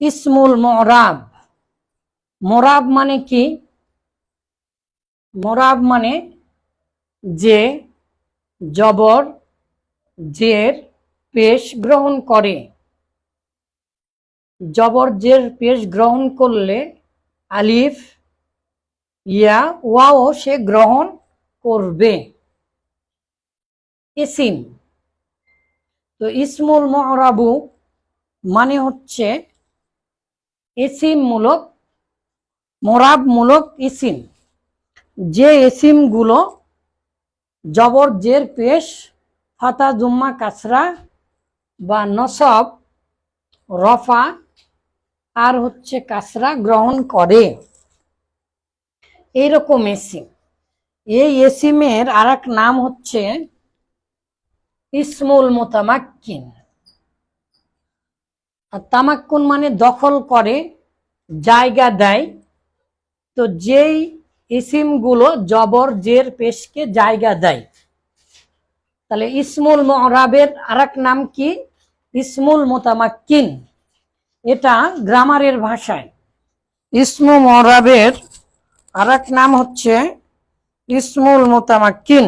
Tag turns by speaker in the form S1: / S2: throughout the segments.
S1: ইসমুল মরাব। মরাব মানে কি? মরাব মানে যে জবর, জের পেশ গ্রহণ করে। জবর, জের পেশ গ্রহণ করলে আলিফ, ইয়া, ওয়াও সে গ্রহণ করবে। ইসিম। তো ইসমুল মরাবু মানে হচ্ছে এসিম মূলক মোরাব মূলক ইসিম যে এসিমগুলো জবর জের, পেশ, ফাতা, জুম্মা, কাসরা বা নসব, রফা আর হচ্ছে কাসরা গ্রহণ করে। এইরকম এসিম। এই এসিমের আর নাম হচ্ছে ইসমুল মোতামাক্কিন। আর তামাক্কুন মানে দখল করে, জায়গা দেয়। তো যেই ইসিমগুলো জবর জের পেশকে জায়গা দেয়। তাহলে ইসমুল মহরাবের আরেক নাম কি? ইসমুল মোতামাক্কিন। এটা গ্রামারের ভাষায়। ইসমু মহরাবের আরেক নাম হচ্ছে ইসমুল মোতামাক্কিন।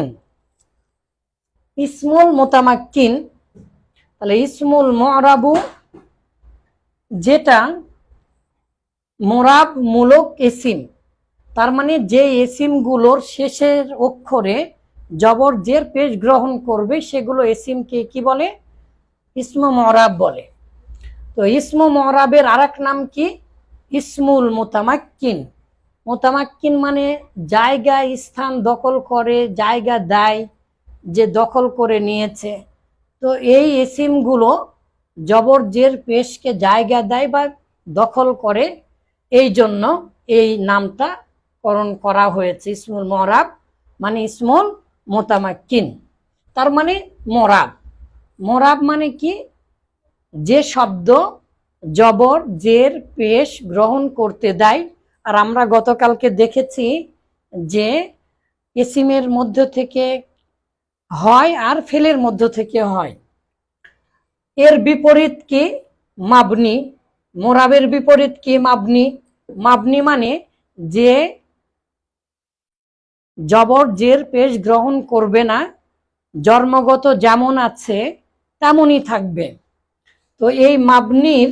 S1: ইসমুল মোতামাক্কিন, তাহলে ইসমুল মরাবু যেটা মোরাব মূলক এসিম তার মানে যে এসিমগুলোর শেষের অক্ষরে জবর জের পেশ গ্রহণ করবে, সেগুলো এসিমকে কি বলে? ইসমু মরাব বলে। তো ইসমু মরাবের আর নাম কি? ইসমুল মোতামাক্কিন। মোতামাক্কিন মানে জায়গা, স্থান দখল করে, জায়গা দেয়, যে দখল করে নিয়েছে। তো এই এসিমগুলো জবর জের পেশকে জায়গা দেয় বা দখল করে, এই জন্য এই নামটা করণ করা হয়েছে। ইসমুল মরাব মানে ইসমুল মোতামাক্কিন। তার মানে মরাব। মরাব মানে কি? যে শব্দ জবর, জের, পেশ গ্রহণ করতে দেয়। আর আমরা গতকালকে দেখেছি যে এসিমের মধ্য থেকে হয় আর ফেলের মধ্য থেকে হয়। এর বিপরীত কি মাবনি? মোরাবের বিপরীত কি মাবনি? মাবনি মানে যে জবর জের পেশ গ্রহণ করবে না, জন্মগত যেমন আছে তেমনই থাকবে। তো এই মাবনির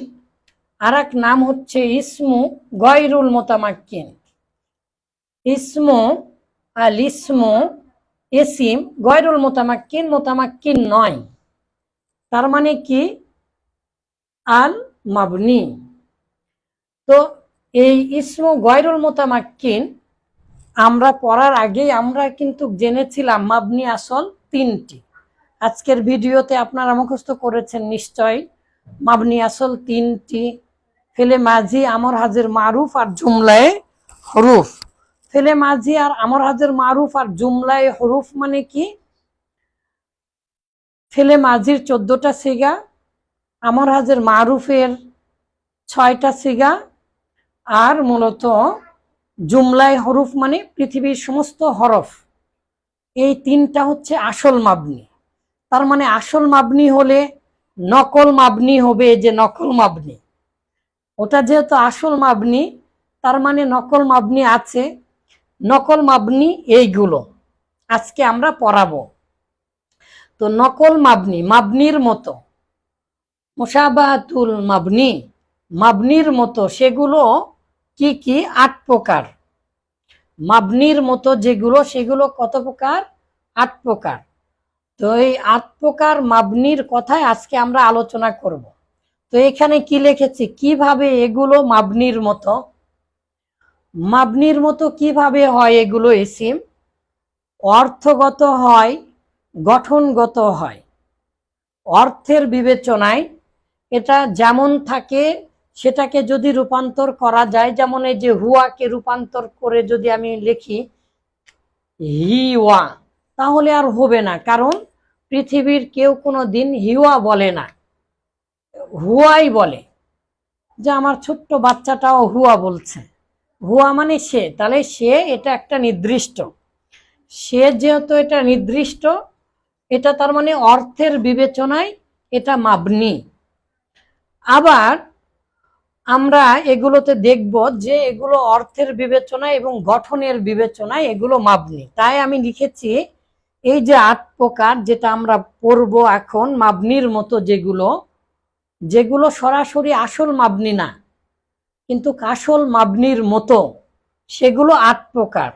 S1: আর নাম হচ্ছে ইসমু গয়রুল মোতামাক্কিন। ইসমু আল ইসমু এসিম গয়রুল মোতামাক্কিন মোতামাক্কিন নয়। তার মানে কি? আল মাবনি। তো এই ইসমু গয়রুল মোতামাক্কিন আমরা পড়ার আগেই আমরা কিন্তু জেনেছিলাম মাবনি আসল তিনটি। আজকের ভিডিওতে আপনারা মুখস্থ করেছেন নিশ্চয় মাবনি আসল তিনটি। ফেলে মাঝি, আমর হাজের মারুফ আর জুমলায় হরুফ। ফেলে মাঝি আর আমর হাজের মারুফ আর জুমলায় হরুফ মানে কি? ফেলে মাঝির চোদ্দটা সিগা, আমর হাজের মারুফের ছয়টা সিগা আর মূলত জুমলায় হরফ মানে পৃথিবীর সমস্ত হরফ। এই তিনটা হচ্ছে আসল মাবনি। তার মানে আসল মাবনি হলে নকল মাবনি হবে যে নকল মাবনি। ওটা যেহেতু আসল মাবনি, তার মানে নকল মাবনি আছে। নকল মাবনি এইগুলো। আজকে আমরা পড়াবো। তো নকল মাবনি, মাবনির মতো। মুসাবাহাতুল মাবনি, মাবনির মতো, সেগুলো কি কি? আট প্রকার। মাবনির মতো যেগুলো, সেগুলো কত প্রকার? আট প্রকার। তো এই আট প্রকার মাবনির কথায় আজকে আমরা আলোচনা করব। তো এখানে কি লিখেছি? কীভাবে এগুলো মাবনির মতো? মাবনির মতো কীভাবে হয় এগুলো এসিম অর্থগত হয় গঠনগত হয়। অর্থের বিবেচনায় এটা যেমন থাকে, সেটাকে যদি রূপান্তর করা যায়, যেমন এই যে হুয়াকে রূপান্তর করে যদি আমি লিখি, হিওয়া, তাহলে আর হবে না। কারণ পৃথিবীর কেউ কোনো দিন হিওয়া বলে না। হুয়াই বলে। যে আমার ছোট্ট বাচ্চাটাও হুয়া বলছে। হুয়া মানে সে। তাহলে সে এটা একটা নির্দিষ্ট। সে যেহেতু এটা নির্দিষ্ট এটা তার মানে অর্থের বিবেচনায় এটা মাবনি। আবার আমরা এগুলোতে দেখব যে এগুলো অর্থের বিবেচনায় এবং গঠনের বিবেচনায় এগুলো মাবনি। তাই আমি লিখেছি, এই যে আট প্রকার যেটা আমরা পড়ব এখন মাবনির মতো যেগুলো যেগুলো সরাসরি আসল মাবনি না, কিন্তু আসল মাবনির মতো, সেগুলো আট প্রকার।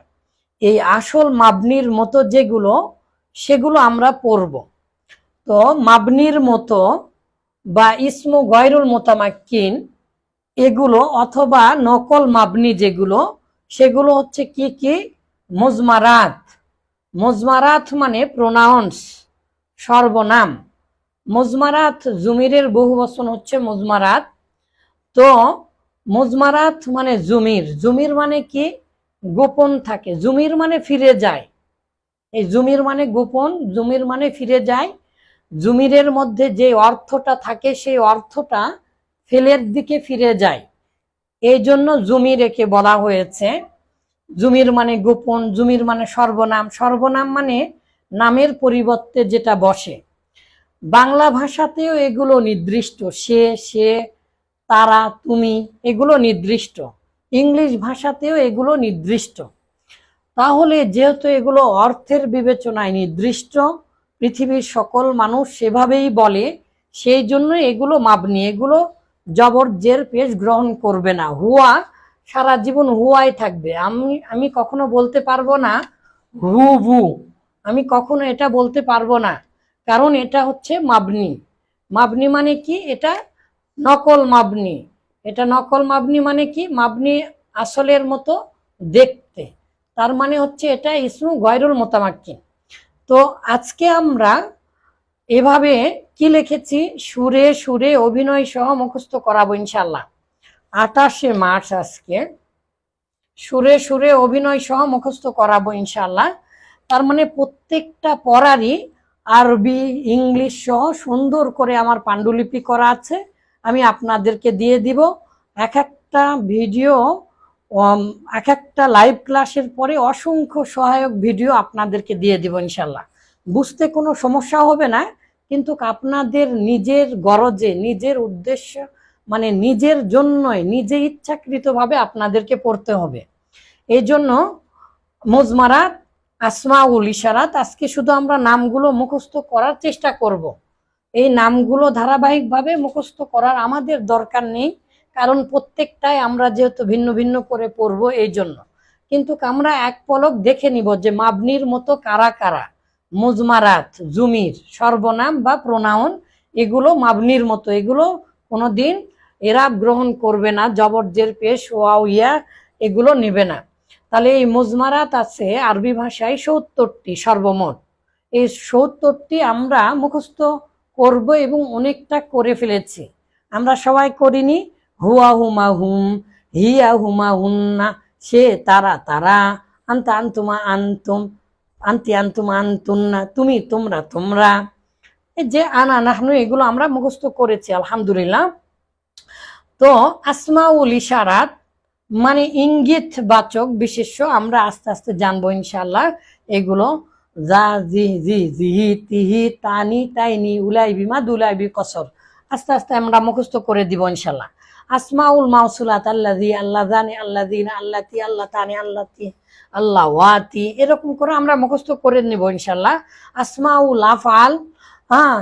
S1: এই আসল মাবনির মতো যেগুলো সেগুলো আমরা পড়ব। তো মাবনির মতো বা ইসমু গয়রুল মোতামাক্কিন এগুলো অথবা নকল মাবনি যেগুলো, সেগুলো হচ্ছে কি কি? মজমারাত। মজমারাত মানে প্রোনাউন্স সর্বনাম। মজমারাত জুমিরের বহু বচন হচ্ছে মজমারাত। তো মজমারাত মানে জুমির। জুমির মানে কি? গোপন থাকে। জুমির মানে ফিরে যায়। এই জুমির মানে গোপন, জুমির মানে ফিরে যায়। জুমিরের মধ্যে যে অর্থটা থাকে, সেই অর্থটা ফেলের দিকে ফিরে যায়। এই জন্য জুমির একে বলা হয়েছে, জুমির মানে গোপন, জুমির মানে সর্বনাম। সর্বনাম মানে নামের পরিবর্তে যেটা বসে। বাংলা ভাষাতেও এগুলো নির্দিষ্ট। সে সে, তারা, তুমি, এগুলো নির্দিষ্ট। ইংলিশ ভাষাতেও এগুলো নির্দিষ্ট। তাহলে যেহেতু এগুলো অর্থের বিবেচনায় নির্দিষ্ট, পৃথিবীর সকল মানুষ সেভাবেই বলে, সেই জন্য এগুলো মাপনি এগুলো জবর জের পেশ গ্রহণ করবে না। হুয়া, সারা জীবন হুয়াই থাকবে। আমি আমি কখনো বলতে পারব না, হু বু আমি কখনো এটা বলতে পারব না। কারণ এটা হচ্ছে মাবনি। মাবনি মানে কি? এটা নকল মাবনি। এটা নকল মাবনি মানে কি? মাবনি আসলের মতো দেখতে তার মানে হচ্ছে এটা ইসমু গয়রুল মোতামাক্কিন। তো আজকে আমরা এভাবে কি লিখেছি? সুরে সুরে অভিনয় সহ মুখস্থ করাবো ইনশাল্লাহ আঠাশে মার্চ আজকে। সুরে সুরে অভিনয় সহ মুখস্থ করাবো ইনশাল্লাহ তার মানে প্রত্যেকটা পড়ারই আরবি, ইংলিশ সহ সুন্দর করে আমার পাণ্ডুলিপি করা আছে। আমি আপনাদেরকে দিয়ে দিব। এক একটা ভিডিও এক একটা লাইভ ক্লাসের পরে অসংখ্য সহায়ক ভিডিও আপনাদেরকে দিয়ে দিব ইনশাল্লাহ বুঝতে কোনো সমস্যা হবে না, কিন্তু আপনাদের নিজের গরজে, নিজের উদ্দেশ্য মানে নিজের জন্যই, নিজে ইচ্ছাকৃতভাবে আপনাদেরকে পড়তে হবে। এই জন্য মজমারাত, আসমাউল ইশারাত, আজকে শুধু আমরা নামগুলো মুখস্থ করার চেষ্টা করব। এই নামগুলো ধারাবাহিকভাবে মুখস্থ করার আমাদের দরকার নেই। কারণ প্রত্যেকটাই আমরা যেহেতু ভিন্ন ভিন্ন করে পড়ব এই জন্য। কিন্তু আমরা এক পলক দেখে নিব যে মাবনির মতো কারা কারা? মুজমারাত, জুমির, সর্বনাম বা প্রোনাউন, এগুলো মাবনির মতো। এগুলো কোনোদিন এরা গ্রহণ করবে না, জবরজের পেশ, ওয়াও, ইয়া, এগুলো নেবে না। তাহলে এই মুজমারাত আছে আরবি ভাষায় সত্তরটি সর্বমোট। এই সত্তরটি আমরা মুখস্থ করব এবং অনেকটা করে ফেলেছি। আমরা সবাই করিনি হুয়া হুমা হুম হিয়া হুমা হুন্না সে তারা তারা, আন্তা আন্তুমা আন্তুম, আন্তি আন্তুমা আন্তুন্না, তুমি তোমরা তোমরা। যে আনা, নাহনু, এগুলো আমরা মুখস্থ করেছি, আলহামদুলিল্লাহ। তো আসমাউল ইশারাত মানে ইঙ্গিত বাচক বিশেষ্য, আমরা আস্তে আস্তে জানব ইনশাল্লাহ এগুলো, যা, জি জি জিহি তিহি তানি তাইনি উলাইবি মা দুলাইবি কসর। আস্তে আস্তে আমরা মুখস্থ করে দিব ইনশাল্লাহ আসমাউল মাউসুলাত আল্লাদি আল্লাহ জানি, আল্লাহ দিন, আল্লাহ তি, আল্লাহ তানি, আল্লাহ তি, আল্লাহ ওয়াতি। এরকম করে আমরা মুখস্থ করে নিব ইনশাল্লাহ আসমাউল আফআল হ্যাঁ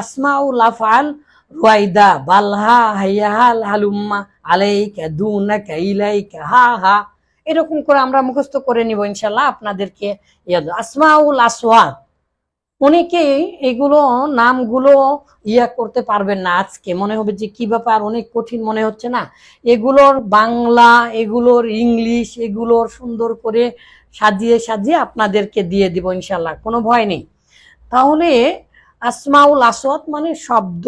S1: আসমাউল আফআল, রুয়াইদা বালহা হাইয়াহাল হালুম্মা আলাইকা, দুনাকা, ইলাইকা, হা হা। এরকম করে আমরা মুখস্থ করে নিব ইনশাল্লাহ আপনাদেরকে। ইয়াদ, আসমাউল আসওয়াদ অনেকেই এগুলো নামগুলো ইয়া করতে পারবেন না আজকে। মনে হবে যে কি ব্যাপার, অনেক কঠিন মনে হচ্ছে না? এগুলোর বাংলা, এগুলোর ইংলিশ, এগুলোর সুন্দর করে সাজিয়ে সাজিয়ে আপনাদেরকে দিয়ে দিব ইনশাল্লাহ কোনো ভয় নেই। তাহলে আসমাউল আসওয়াদ মানে শব্দ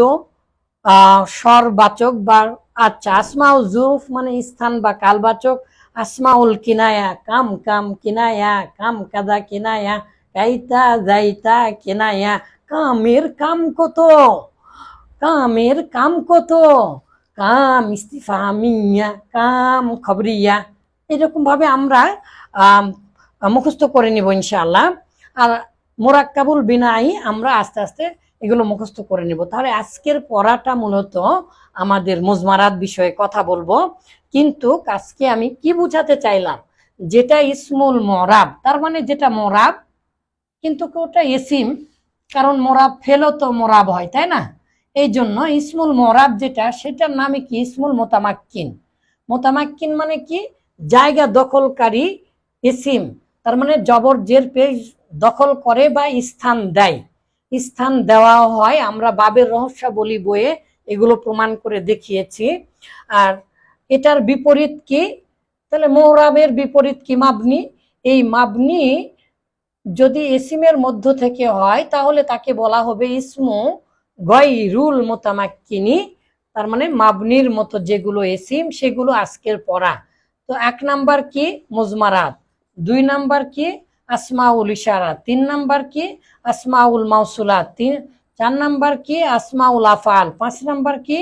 S1: স্বরবাচক বা আচ্ছা আসমাউল জুরুফ মানে স্থান বা কালবাচক, আসমাউল কিনায়া, কাম কাম কিনায়া, কাম কাদা কিনায়া কাইতা যাইতা কিনায়া কামের কাম কত? কামের কাম কত? কাম ইস্তিফামিয়া কাম খবরিয়া। এরকম ভাবে আমরা মুখস্থ করে নিব ইনশাআল্লাহ। আর মোরাক্কাবুল বিনাই আমরা আস্তে আস্তে এগুলো মুখস্থ করে নেব। তাহলে আজকের পড়াটা মূলত আমাদের মুজমারাত বিষয়ে কথা বলব। কিন্তু আজকে আমি কি বুঝাতে চাইলাম? যেটা ইসমুল মরাব, তার মানে যেটা মরাব কিন্তু ওটা এসিম, কারণ মোরাব ফেলো তো মোরাব হয়, তাই না? এই জন্য ইসমুল মরাব যেটা, সেটার নামে কি? ইসমুল মোতামাক্কিন। মোতামাক্কিন মানে কি? জায়গা দখলকারী ইসিম তার মানে জবর জের পেশ দখল করে বা স্থান দেয়। স্থান দেওয়া হয়, আমরা বাবের রহস্যাবলী বইয়ে এগুলো প্রমাণ করে দেখিয়েছি। আর এটার বিপরীত কি? তাহলে মোহরাবের বিপরীত কি মাবনি? এই মাবনি যদি এসিমের মধ্য থেকে হয়, তাহলে তাকে বলা হবে ইসমু গয়রুল মোতামাক্কিনি, তার মানে মাবনির মতো যেগুলো এসিম সেগুলো আজকের পড়া। তো এক নাম্বার কি? মুজমারাত। দুই নাম্বার কি? আসমাউল ইশারা তিন নাম্বার কি? আসমাউল মাউসুলাত। তিন চার নাম্বার কি? আসমাউল আফাল পাঁচ নাম্বার কি?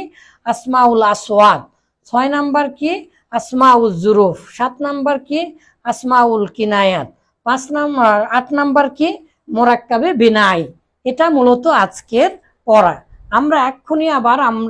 S1: আসমাউল আসওয়াদ ছয় নাম্বার কি? আসমাউল জুরুফ। সাত নাম্বার কি? আসমাউল কিনায়াত। পাঁচ নাম্বার, আট নাম্বার কি? মোরাক্কাবে বিনাই। এটা মূলত আজকের পড়া। আমরা এক্ষুনি আবার আমরা